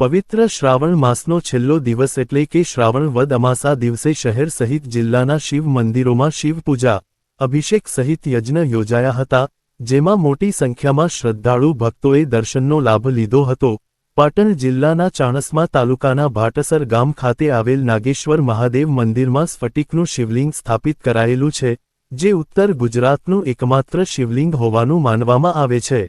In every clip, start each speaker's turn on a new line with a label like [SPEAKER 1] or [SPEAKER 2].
[SPEAKER 1] પવિત્ર શ્રાવણ માસનો છેલ્લો દિવસ એટલે કે શ્રાવણ વદ અમાસા દિવસે શહેર સહિત જિલ્લાના શિવ મંદિરોમાં શિવપૂજા અભિષેક સહિત યજ્ઞ યોજાયા હતા, જેમાં મોટી સંખ્યામાં શ્રદ્ધાળુ ભક્તોએ દર્શનનો લાભ લીધો હતો. પાટણ જિલ્લાના ચાણસ્મા તાલુકાના ભાટસર ગામ ખાતે આવેલ નાગેશ્વર મહાદેવ મંદિરમાં સ્ફટિકનું શિવલિંગ સ્થાપિત કરાયેલું છે, જે ઉત્તર ગુજરાતનું એકમાત્ર શિવલિંગ હોવાનું માનવામાં આવે છે.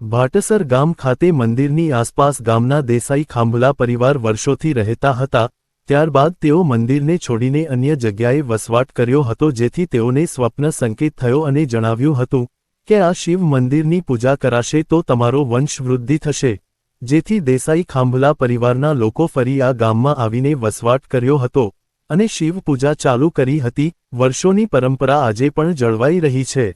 [SPEAKER 1] ભાટસર ગામ ખાતે મંદિરની આસપાસ ગામના દેસાઈ ખાંભલા પરિવાર વર્ષોથી રહેતા હતા, ત્યારબાદ તેઓ મંદિરને છોડીને અન્ય જગ્યાએ વસવાટ કર્યો હતો જેથી તેઓને સ્વપ્ન સંકેત થયો અને જણાવ્યું હતું કે આ શિવ મંદિરની પૂજા કરાશે તો તમારો વંશવૃદ્ધિ થશે. જેથી દેસાઈ ખાંભલા પરિવારના લોકો ફરી આ ગામમાં આવીને વસવાટ કર્યો હતો અને શિવ પૂજા ચાલુ કરી હતી. વર્ષોની પરંપરા આજે પણ જળવાઈ રહી છે.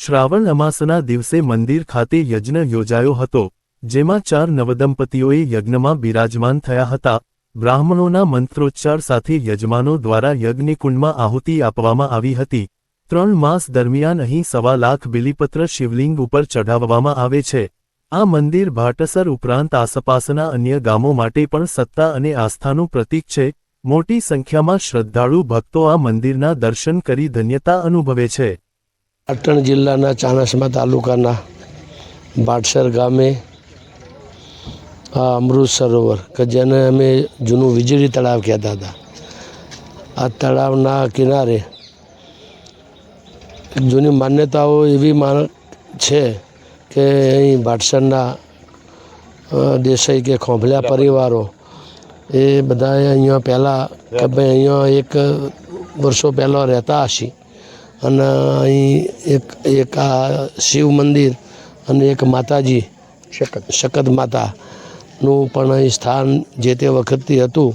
[SPEAKER 1] શ્રાવણ અમાસના દિવસે મંદિર ખાતે યજ્ઞ યોજાયો હતો, જેમાં ચાર નવદંપતીઓએ યજ્ઞમાં બિરાજમાન થયા હતા. બ્રાહ્મણોના મંત્રોચ્ચાર સાથે યજમાનો દ્વારા યજ્ઞકુંડમાં આહુતિ આપવામાં આવી હતી. ત્રણ માસ દરમિયાન અહીં સવા લાખ બિલીપત્ર શિવલિંગ ઉપર ચઢાવવામાં આવે છે. આ મંદિર ભાટસર ઉપરાંત આસપાસના અન્ય ગામો માટે પણ સત્તા અને આસ્થાનું પ્રતીક છે. મોટી સંખ્યામાં શ્રદ્ધાળુ ભક્તો આ મંદિરના દર્શન કરી ધન્યતા અનુભવે છે.
[SPEAKER 2] પાટણ જિલ્લાના ચાણસ્મા તાલુકાના ભાટસર ગામે આ અમૃત સરોવર કે જેને અમે જૂનું વીજળી તળાવ કહેતા હતા. આ તળાવના કિનારે જૂની માન્યતાઓ એવી માન છે કે અહીં ભાટસરના દેસાઈ કે ખોંભલ્યા પરિવારો એ બધા અહીંયા પહેલાં કે ભાઈ અહીંયા એક વર્ષો પહેલાં રહેતા હશે. અને અહીં એક એક આ શિવ મંદિર અને એક માતાજી શકત. શકત માતાનું પણ અહીં સ્થાન જે તે વખતથી હતું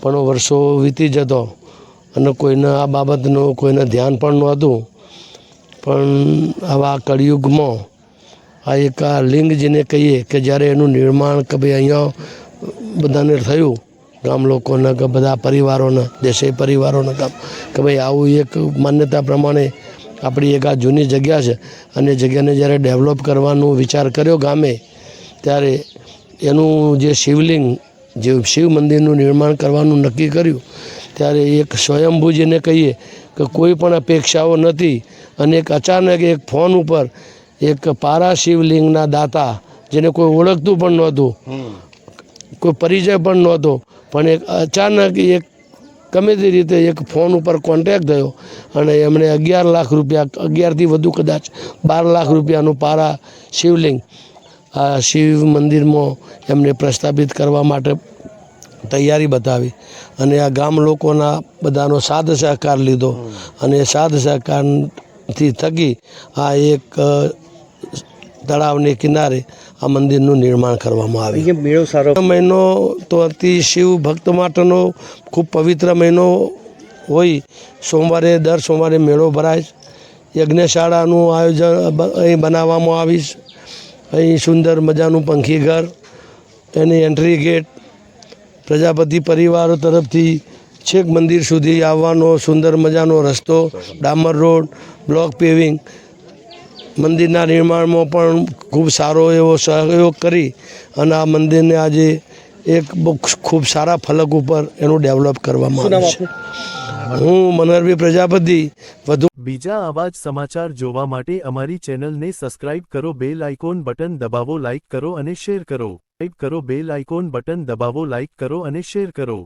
[SPEAKER 2] પણ વર્ષો વીતી જતો અને કોઈને આ બાબતનું કોઈને ધ્યાન પણ નહોતું. પણ આવા કળિયુગમાં આ એક આ લિંગ જેને કહીએ કે જ્યારે એનું નિર્માણ કે ભાઈ અહીંયા બધાને થયું ગામ લોકોને કે બધા પરિવારોને દેસાઈ પરિવારોને કામ કે ભાઈ આવું એક માન્યતા પ્રમાણે આપણી એક આ જૂની જગ્યા છે અને જગ્યાને જ્યારે ડેવલપ કરવાનો વિચાર કર્યો ગામે ત્યારે એનું જે શિવલિંગ જે શિવ મંદિરનું નિર્માણ કરવાનું નક્કી કર્યું ત્યારે એક સ્વયંભૂજીને કહીએ કે કોઈ પણ અપેક્ષાઓ નથી અને એક અચાનક એક ફોન ઉપર એક પારા શિવલિંગના દાતા જેને કોઈ ઓળખતું પણ નહોતું કોઈ પરિચય પણ નહોતો પણ એક અચાનક એક ગમે તે રીતે એક ફોન ઉપર કોન્ટેક્ટ થયો અને એમણે અગિયાર લાખ રૂપિયા, અગિયારથી વધુ કદાચ બાર લાખ રૂપિયાનું પારા શિવલિંગ, આ શિવ મંદિરમાં એમને પ્રસ્થાપિત કરવા માટે તૈયારી બતાવી અને આ ગામ લોકોના બધાનો સાથ સહકાર લીધો. અને સાથ સહકારથી થકી આ એક તળાવને કિનારે આ મંદિરનું નિર્માણ કરવામાં આવ્યું
[SPEAKER 3] મેળો સારો
[SPEAKER 2] મહિનો તો અતિ શિવ ભક્ત માટેનો ખૂબ પવિત્ર મહિનો હોય. સોમવારે દર સોમવારે મેળો ભરાય યજ્ઞશાળાનું આયોજન અહીં બનાવવામાં આવીશ અહીં સુંદર મજાનું પંખી ઘર એની એન્ટ્રી ગેટ પ્રજાપતિ પરિવારો તરફથી છેક મંદિર સુધી આવવાનો સુંદર મજાનો રસ્તો ડામર રોડ બ્લોક પેવિંગ મંદિરના નિર્માણમાં પણ ખૂબ સારો એવો સહયોગ કરી અને આ મંદિરને આજે એક ખૂબ સારા ફલક ઉપર એનું ડેવલપ કરવામાં આવ્યું છે. હું મનહરભાઈ પ્રજાપતિ વધુ
[SPEAKER 1] બીજા આવા જ સમાચાર જોવા માટે અમારી ચેનલને સબસ્ક્રાઇબ કરો બેલ આઇકોન બટન દબાવો લાઇક કરો અને શેર કરો. ટાઈપ કરો બેલ આઇકોન બટન દબાવો લાઇક કરો અને શેર કરો.